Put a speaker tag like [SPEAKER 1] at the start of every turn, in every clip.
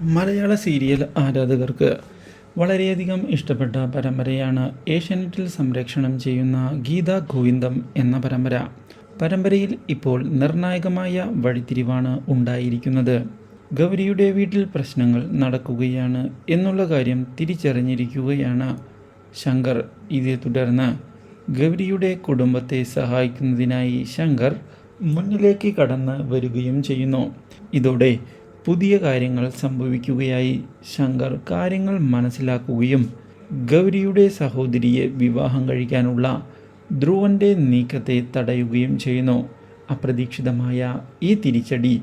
[SPEAKER 1] മലയാള serial ആരാധകർക്ക് വളരെയധികം ഇഷ്ടപ്പെട്ട പരമ്പരയാണ് ഏഷ്യാനെറ്റിൽ സംരക്ഷണം ചെയ്യുന്ന ഗീത ഗോവിന്ദം എന്ന പരമ്പര. പരമ്പരയിൽ ഇപ്പോൾ നിർണായകമായ വഴിത്തിരിവാണ് ഉണ്ടായിരിക്കുന്നത്. ഗൗരിയുടെ വീട്ടിൽ പ്രശ്നങ്ങൾ നടക്കുകയാണ് എന്നുള്ള കാര്യം തിരിച്ചറിഞ്ഞിരിക്കുകയാണ് ശങ്കർ. ഇതേ തുടർന്ന് ഗൗരിയുടെ കുടുംബത്തെ സഹായിക്കുന്നതിനായി ശങ്കർ മുന്നിലേക്ക് കടന്ന് വരികയും ചെയ്യുന്നു. ഇതോടെ പുതിയ കാര്യങ്ങൾ സംഭവിക്കുകയായി. ശങ്കർ കാര്യങ്ങൾ മനസ്സിലാക്കുകയും ഗൗരിയുടെ സഹോദരിയെ വിവാഹം കഴിക്കാനുള്ള ധ്രുവന്റെ നീക്കത്തെ തടയുകയും ചെയ്യുന്നു. അപ്രതീക്ഷിതമായ ഈ തിരിച്ചടി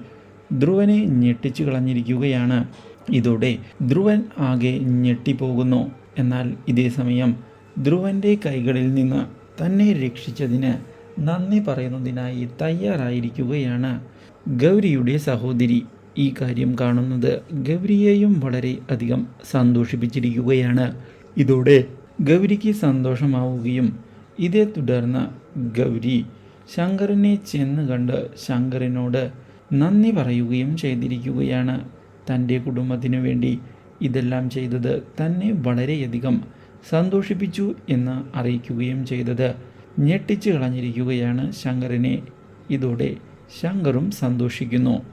[SPEAKER 1] ധ്രുവനെ ഞെട്ടിച്ചു കളഞ്ഞിരിക്കുകയാണ്. ഇതോടെ ധ്രുവൻ ആകെ ഞെട്ടിപ്പോകുന്നു. എന്നാൽ ഇതേ സമയം ധ്രുവന്റെ കൈകളിൽ നിന്ന് തന്നെ രക്ഷിച്ചതിന് നന്ദി പറയുന്നതിനായി തയ്യാറായിരിക്കുകയാണ് ഗൗരിയുടെ സഹോദരി. ഈ കാര്യം കാണുന്നത് ഗൗരിയെയും വളരെ അധികം സന്തോഷിപ്പിച്ചിരിക്കുകയാണ്. ഇതോടെ ഗൗരിക്ക് സന്തോഷമാവുകയും ഇതേ തുടർന്ന് ഗൗരി ശങ്കറിനെ ചെന്ന് കണ്ട് ശങ്കറിനോട് നന്ദി പറയുകയും ചെയ്തിരിക്കുകയാണ്. തന്റെ കുടുംബത്തിനു വേണ്ടി ഇതെല്ലാം ചെയ്തത് തന്നെ വളരെയധികം സന്തോഷിപ്പിച്ചു എന്ന് അറിയിക്കുകയും ചെയ്തത് ഞെട്ടിച്ചു കളഞ്ഞിരിക്കുകയാണ് ശങ്കറിനെ ഇതോടെ ശങ്കറും സന്തോഷിക്കുന്നു.